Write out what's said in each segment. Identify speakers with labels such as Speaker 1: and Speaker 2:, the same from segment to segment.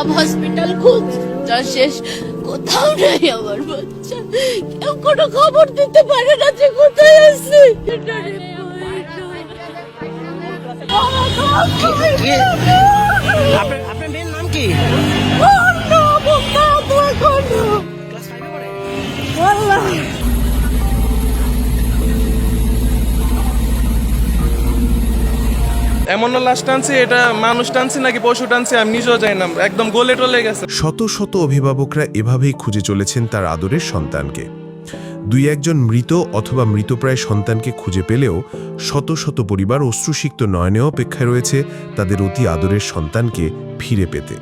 Speaker 1: সব হসপিটাল খুঁজ যা শেষ। কোথাও নাই আমার বাচ্চা। কেউ কোনো খবর দিতে পারে না যে কোথায় আছে। এটারে
Speaker 2: এমন না লাশ টানছে, এটা মানুষ টানছে নাকি পশু টানছে, আমি নিজেও জানি না। একদম গোলে টলে গেছে।
Speaker 3: শত শত অভিভাবকরা এভাবেই খুঁজে চলেছেন তার আদরের সন্তানকে। দুই একজন মৃত অথবা মৃতপ্রায় সন্তানকে খুঁজে পেলেও শত শত পরিবার অশ্রুসিক্ত নয়নে অপেক্ষায় রয়েছে তাদের অতি আদরের সন্তানকে ফিরে পেতে।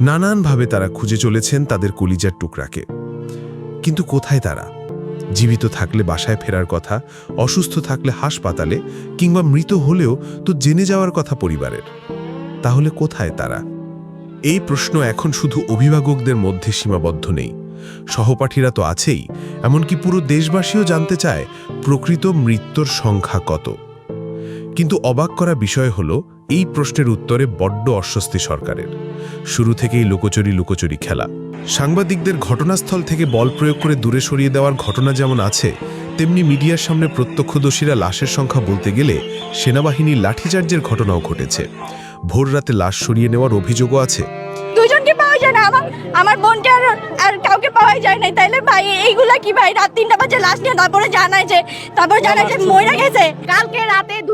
Speaker 3: নানানভাবে তারা খুঁজে চলেছেন তাদের কলিজার টুকরাকে। কিন্তু কোথায় তারা? জীবিত থাকলে বাসায় ফেরার কথা, অসুস্থ থাকলে হাসপাতালে, কিংবা মৃত হলেও তো জেনে যাওয়ার কথা পরিবারের। তাহলে কোথায় তারা? এই প্রশ্ন এখন শুধু অভিভাবকদের মধ্যে সীমাবদ্ধ নেই। সহপাঠীরা তো আছেই, এমনকি পুরো দেশবাসীও জানতে চায়, প্রকৃত মৃত্যুর সংখ্যা কত। কিন্তু অবাক করা বিষয় হল, এই প্রশ্নের উত্তরে বড্ড অস্বস্তি সরকারের। শুরু থেকেই লুকোচুরি লুকোচুরি খেলা। সাংবাদিকদের ঘটনাস্থল থেকে বল প্রয়োগ করে দূরে সরিয়ে দেওয়ার ঘটনা যেমন আছে, তেমনি মিডিয়ার সামনে প্রত্যক্ষদর্শীরা লাশের সংখ্যা বলতে গেলে সেনাবাহিনীর লাঠিচার্জের ঘটনাও ঘটেছে। ভোর রাতে লাশ সরিয়ে নেওয়ার অভিযোগও আছে।
Speaker 4: আমার আমার আর কাউকে পাওয়া যায় তাইলে ভাই, এইগুলা কি ভাই? রাত বাজে লাশ নিয়ে তারপরে যে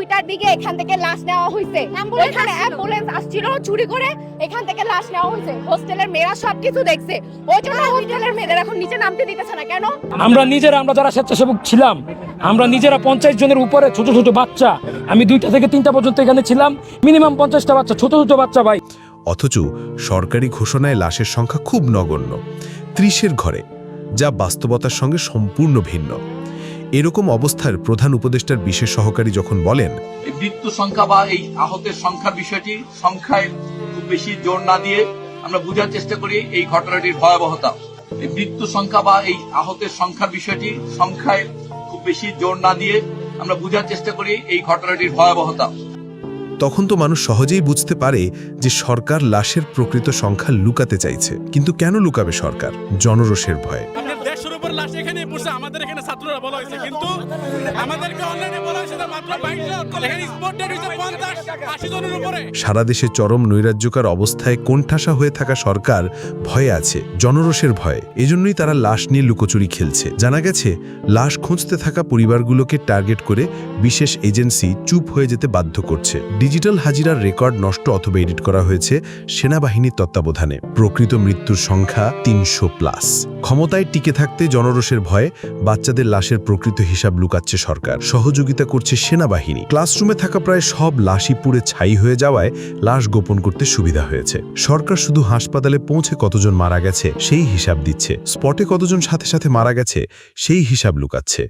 Speaker 5: দুইটার দিকে এখান থেকে লাশ নেওয়া হয়েছে এখানে অ্যাম্বুলেন্স আসছিল চুরি করে এখান থেকে লাশ নেওয়া হয়েছে হোস্টেলের মেয়েরা সবকিছু দেখছে। ওই জন্য হোস্টেলের মেয়েদের এখন নিচে নামতে দিতেছে না কেন?
Speaker 6: আমরা নিজেরা আমরা যারা স্বেচ্ছাসেবক ছিলাম আমরা নিজেরা পঞ্চাশ জনের উপরে ছোট ছোট বাচ্চা। আমি দুইটা থেকে তিনটা পর্যন্ত এখানে ছিলাম। মিনিমাম পঞ্চাশটা বাচ্চা ছোট ছোট বাচ্চা ভাই।
Speaker 3: অথচ সরকারি ঘোষণায় লাশের সংখ্যা খুব নগণ্য। ত্রিশের ঘরে যা বাস্তবতার সঙ্গে সম্পূর্ণ ভিন্ন। এরকম অবস্থার প্রধান উপদেষ্টার বিশেষ সহকারী যখন বলেন
Speaker 7: মৃত্যু সংখ্যা বা এই আহতের সংখ্যার বিষয়টি সংখ্যায় খুব বেশি জোর না দিয়ে আমরা বোঝার চেষ্টা করি এই ঘটনাটির ভয়াবহতা। মৃত্যু সংখ্যা বা এই আহতের সংখ্যার বিষয়টি সংখ্যায় খুব বেশি জোর না দিয়ে আমরা বোঝার চেষ্টা করি এই ঘটনাটির ভয়াবহতা।
Speaker 3: তখন তো মানুষ সহজেই বুঝতে পারে যে সরকার লাশের প্রকৃত সংখ্যা লুকাতে চাইছে। কিন্তু কেন লুকাবে সরকার? জনরোষের ভয়ে।
Speaker 8: লাশ এখানেই পড়ছে আমাদের এখানে ছাত্ররা বলা হয়েছে। কিন্তু আমাদেরকে অনলাইনে বলা হয়েছে মাত্র বাইশ এখানে পঞ্চাশ, আশি জনের উপরে।
Speaker 3: সারা দেশে চরম নৈরাজ্যকার অবস্থায় কোণঠাসা হয়ে থাকা সরকার ভয়ে আছে, জনরোষের ভয়ে। এজন্যই তারা লাশ নিয়ে লুকোচুরি খেলছে। জানা গেছে, লাশ খুঁজতে থাকা পরিবারগুলোকে টার্গেট করে বিশেষ এজেন্সি চুপ হয়ে যেতে বাধ্য করছে। ডিজিটাল হাজিরার রেকর্ড নষ্ট অথবা এডিট করা হয়েছে সেনাবাহিনীর তত্ত্বাবধানে। প্রকৃত মৃত্যুর সংখ্যা তিনশো প্লাস। ক্ষমতায় টিকে থাকতে জনরোষের ভয়ে বাচ্চাদের লাশের প্রকৃত হিসাব লুকাচ্ছে সরকার। সহযোগিতা করছে সেনাবাহিনী। ক্লাসরুমে থাকা প্রায় সব লাশই পুড়ে ছাই হয়ে যাওয়ায় লাশ গোপন করতে সুবিধা হয়েছে। সরকার শুধু হাসপাতালে পৌঁছে কতজন মারা গেছে, সেই হিসাব দিচ্ছে। স্পটে কতজন সাথে সাথে মারা গেছে, সেই হিসাব লুকাচ্ছে।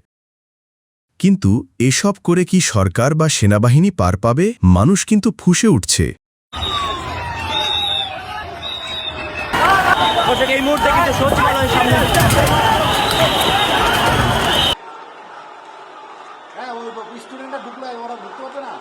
Speaker 9: কিন্তু এসব করে কি সরকার বা সেনাবাহিনী পার পাবে? মানুষ কিন্তু ফুসে উঠছে।
Speaker 10: দর্শক এই মুহূর্তে কিন্তু সচিবালয়ের সামনে হ্যাঁ ওই স্টুডেন্টরা ঢুকলো ওরা ঢুকতে পারছে না।